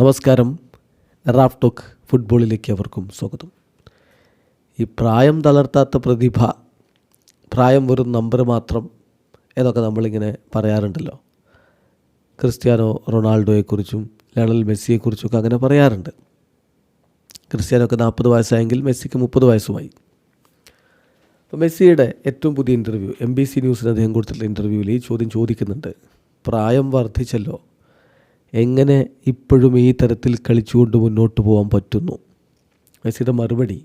നമസ്കാരം. Raf talk ഫുട്ബോളിലേക്ക് അവർക്കും സ്വാഗതം. ഈ പ്രായം തളർത്താത്ത പ്രതിഭ പ്രായം വെറും നമ്പർ മാത്രം എന്നൊക്കെ നമ്മളിങ്ങനെ പറയാറുണ്ടല്ലോ. ക്രിസ്ത്യാനോ റൊണാൾഡോയെക്കുറിച്ചും ലയണൽ മെസ്സിയെക്കുറിച്ചും അങ്ങനെ പറയാറുണ്ട്. ക്രിസ്ത്യാനോക്ക് നാൽപ്പത് വയസ്സായെങ്കിൽ മെസ്സിക്ക് മുപ്പത് വയസ്സുമായി. അപ്പോൾ മെസ്സിയുടെ ഏറ്റവും പുതിയ ഇന്റർവ്യൂ എം ബി സി ന്യൂസിന് അദ്ദേഹം കൊടുത്തിട്ടുള്ള ഇന്റർവ്യൂവിൽ ഈ ചോദ്യം ചോദിക്കുന്നുണ്ട്. പ്രായം വർദ്ധിച്ചല്ലോ എങ്ങനെ ഇപ്പോഴും ഈ തരത്തിൽ കളിച്ചുകൊണ്ട് മുന്നോട്ട് പോകാൻ പറ്റുന്നു? മെസ്സിയുടെ മറുപടി.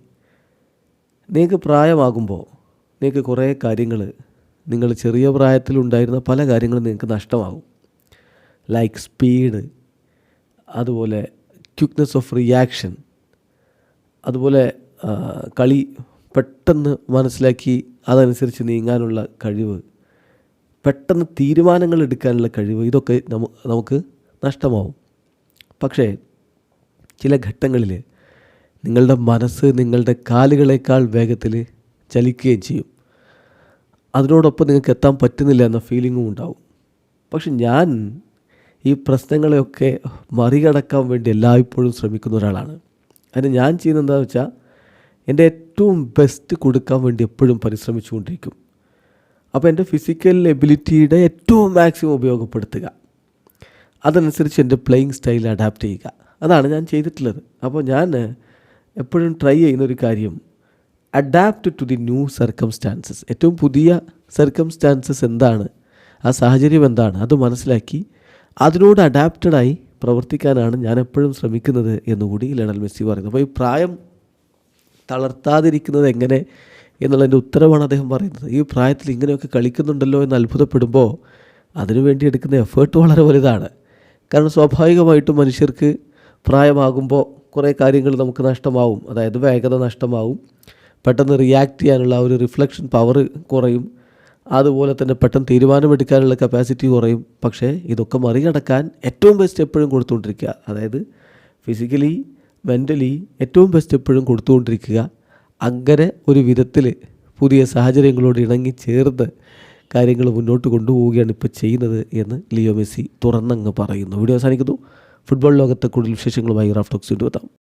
നിങ്ങൾക്ക് പ്രായമാകുമ്പോൾ നിങ്ങൾക്ക് കുറേ കാര്യങ്ങൾ നിങ്ങൾ ചെറിയ പ്രായത്തിലുണ്ടായിരുന്ന പല കാര്യങ്ങളും നിങ്ങൾക്ക് നഷ്ടമാകും. ലൈക്ക് സ്പീഡ് അതുപോലെ ക്യുക്നെസ് ഓഫ് റിയാക്ഷൻ അതുപോലെ കളി പെട്ടെന്ന് മനസ്സിലാക്കി അതനുസരിച്ച് നീങ്ങാനുള്ള കഴിവ് പെട്ടെന്ന് തീരുമാനങ്ങൾ എടുക്കാനുള്ള കഴിവ് ഇതൊക്കെ നമുക്ക് നഷ്ടമാവും. പക്ഷേ ചില ഘട്ടങ്ങളിൽ നിങ്ങളുടെ മനസ്സ് നിങ്ങളുടെ കാലുകളേക്കാൾ വേഗത്തിൽ ചലിക്കുകയും ചെയ്യും. അതിനോടൊപ്പം നിങ്ങൾക്ക് എത്താൻ പറ്റുന്നില്ല എന്ന ഫീലിങ്ങും ഉണ്ടാവും. പക്ഷെ ഞാൻ ഈ പ്രശ്നങ്ങളെയൊക്കെ മറികടക്കാൻ വേണ്ടി എല്ലായ്പ്പോഴും ശ്രമിക്കുന്ന ഒരാളാണ്. അതിന് ഞാൻ ചെയ്യുന്നത് എന്താണെന്ന് വെച്ചാൽ എന്റെ ഏറ്റവും ബെസ്റ്റ് കൊടുക്കാൻ വേണ്ടി എപ്പോഴും പരിശ്രമിച്ചുകൊണ്ടിരിക്കും. അപ്പോൾ എന്റെ ഫിസിക്കൽ എബിലിറ്റിയുടെ ഏറ്റവും മാക്സിമം ഉപയോഗപ്പെടുത്തുക. അതനുസരിച്ച് എന്റെ പ്ലേയിങ് സ്റ്റൈൽ അഡാപ്റ്റ് ചെയ്യുക. അതാണ് ഞാൻ ചെയ്തിട്ടുള്ളത്. അപ്പോൾ ഞാൻ എപ്പോഴും ട്രൈ ചെയ്യുന്ന ഒരു കാര്യം adapt to the new circumstances ഏറ്റവും പുതിയ സർക്കംസ്റ്റാൻസസ് എന്താണ് ആ സാഹചര്യം എന്താണ് അത് മനസ്സിലാക്കി അതിനോട് അഡാപ്റ്റഡായി പ്രവർത്തിക്കാനാണ് ഞാൻ എപ്പോഴും ശ്രമിക്കുന്നത് എന്നുകൂടി ലണൽ മെസ്സി പറയുന്നത് അപ്പോൾ ഈ പ്രായം തളർത്താതിരിക്കുന്നത് എങ്ങനെ എന്നുള്ളതിന്റെ ഉത്തരവാണ് അദ്ദേഹം പറയുന്നത്. ഈ പ്രായത്തിൽ ഇങ്ങനെയൊക്കെ കളിക്കുന്നുണ്ടല്ലോ എന്ന് അത്ഭുതപ്പെടുമ്പോൾ അതിനുവേണ്ടി എടുക്കുന്ന എഫേർട്ട് വളരെ വലുതാണ്. കാരണം സ്വാഭാവികമായിട്ടും മനുഷ്യർക്ക് പ്രായമാകുമ്പോൾ കുറേ കാര്യങ്ങൾ നമുക്ക് നഷ്ടമാവും. അതായത് വേഗത നഷ്ടമാവും. പെട്ടെന്ന് റിയാക്ട് ചെയ്യാനുള്ള ഒരു റിഫ്ലക്ഷൻ പവർ കുറയും. അതുപോലെ തന്നെ പെട്ടെന്ന് തീരുമാനമെടുക്കാനുള്ള കപ്പാസിറ്റി കുറയും. പക്ഷേ ഇതൊക്കെ മറികടക്കാൻ ഏറ്റവും ബെസ്റ്റ് എപ്പോഴും കൊടുത്തുകൊണ്ടിരിക്കുക. അതായത് ഫിസിക്കലി മെന്റലി ഏറ്റവും ബെസ്റ്റ് എപ്പോഴും കൊടുത്തുകൊണ്ടിരിക്കുക. അങ്ങനെ ഒരു വിധത്തിൽ പുതിയ സാഹചര്യങ്ങളോട് ഇണങ്ങി ചേർന്ന് കാര്യങ്ങൾ മുന്നോട്ട് കൊണ്ടുപോവുകയാണ് ഇപ്പോൾ ചെയ്യുന്നത് എന്ന് ലിയോ മെസ്സി തുറന്നങ്ങ് പറയുന്നു. വീഡിയോ അവസാനിക്കുന്നു. ഫുട്ബോൾ ലോകത്തെ കൂടുതൽ വിശേഷങ്ങളുമായി റാഫ്റ്റോക്സ് കൊണ്ടുവെത്താം